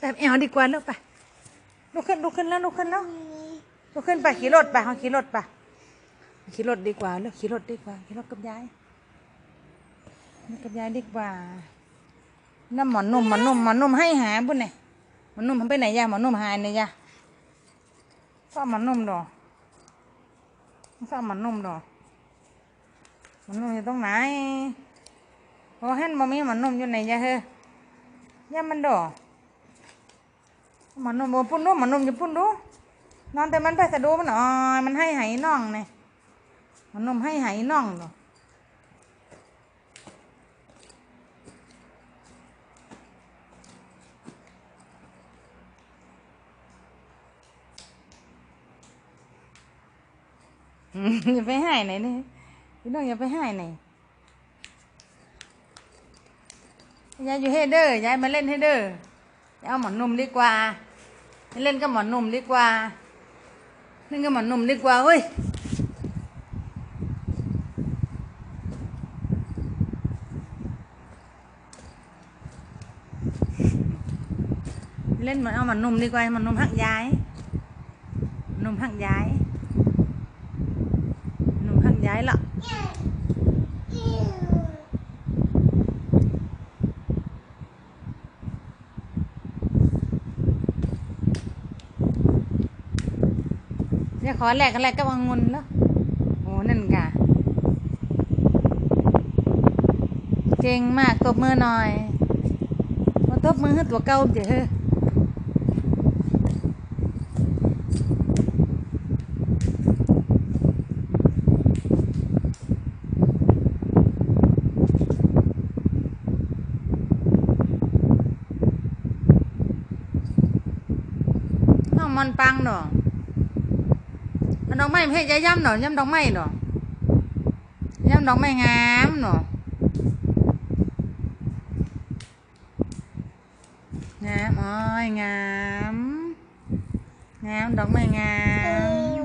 แบบเอวดีกว่าลูกไปลุกขึ้นลุกขึ้นแล้วลุกขึ้นแล้วลุกขึ้นไปขี่รถไปเอาขี่รถไปขี่รถดีกว่าลูกขี่รถดีกว่าขี่รถกับยายกับยายดีกว่าน้ำหมอนนุ่มหมอนนุ่มหมอนนุ่มให้หาบุญเนี่ยหมอนนุ่มมันไปไหนยาหมอนนุ่มหายเนี่ยยาชอบหมอนนุ่มดอกชอบหมอนนุ่มดอกหมอนนุ่มอยู่ตรงไหนโอ้เห็นบ่มีหมอนนุ่มอยู่ไหนยาเฮ้ยยามันดอก มันนมบ่ปุ่นดูมันนมจะปุ่นดูนอนแต่มันไปสะดูมันอ๋อมันให้ไหน่องเนี่ยมันนมให้ไหน่องเนาะอย่าไปให้ไหนนี่พี่น้องอย่าไปให้ไหนยายอยู่เฮเดอร์ยายมาเล่นเฮเดอร์เอาหมอนนุ่มดีกว่า เล่นกับหมอนนุ่มดีกว่า เล่นกับหมอนนุ่มดีกว่าเว้ยเล่นหมอนเอาหมอนนุ่มดีกว่าหมอนนุ่มหักย้ายหนนุ่มหักย้ายหนุ่มหักย้ายละ เดี๋ยวขอแลกกันแลกกับองุ่นแล้วโอ้นั่นกะเก่งมากตบมือหน่อยมาตบมือให้ตัวเก่าเดี๋ยวเฮ้ยน้องมันปังด อันดอกไม้ไม่ให้ยายย่ำหน่อยย่ำดอกไม้หน่อยย่ำดอกไม้งามหน่องามอ้อยงามงามดอกไม้งาม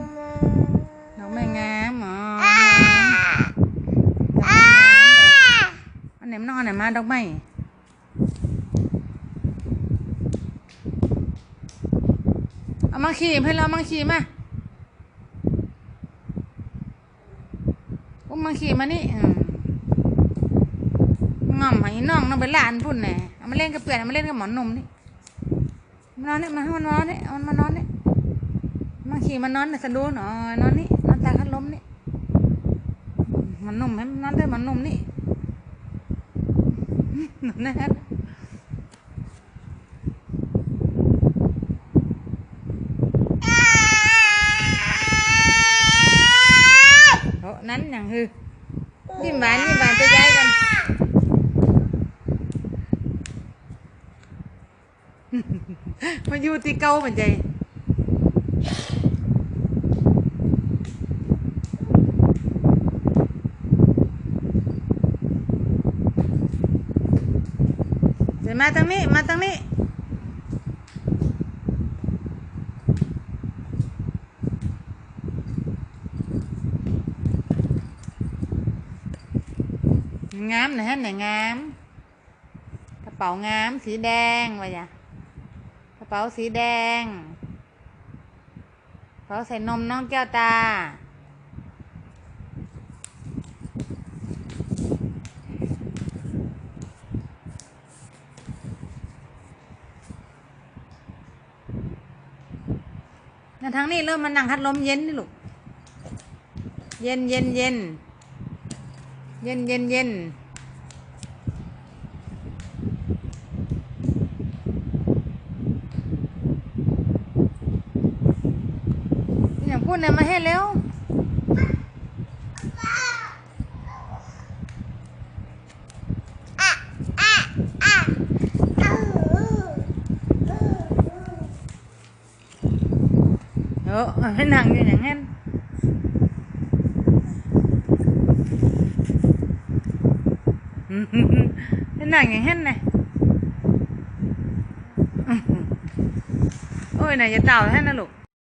ดอกไม้งามอ๋อดอกไม้งามอันไหนมันนอนไหนมาดอกไม้เอามาขี่ให้เรามาขี่มา อุ้มมาขี่มานี่ง่อมให้น้องน้องไปหลานพุ่นแน่เอามาเล่นกับเปื่อนเอามาเล่นกับหมอนนมนี่มานอนนี่มาให้มันนอนนี่เอามันมานอนนี่มาขี่มานอนในสะดูหน่อนอนนี่นอนตาคัดลมนี่หมันนุ่มให้มันนอนด้วยหมันนุ่มนี่นอนนะ โอ้นั้นอย่างฮือยิ้มหวานยิ้มหวานจะย้ายกันมาอยู่ที่เก่าเหมือนใจเดี๋ยวมาทางนี้มาทางนี้ งามนะฮะไหนงาม กระเป๋างามสีแดงวะจ้ะกระเป๋าสีแดงกระเป๋าใส่นมน้องแก้วตานั่นทางนี้เริ่มมานั่งพัดลมเย็นนี่ลูก เย็นเย็นเย็น เย็นเย็นเย็นอย่างพูดเนี่ยมาให้เร็วเออให้ นั่งอยู่อย่างนั้นให้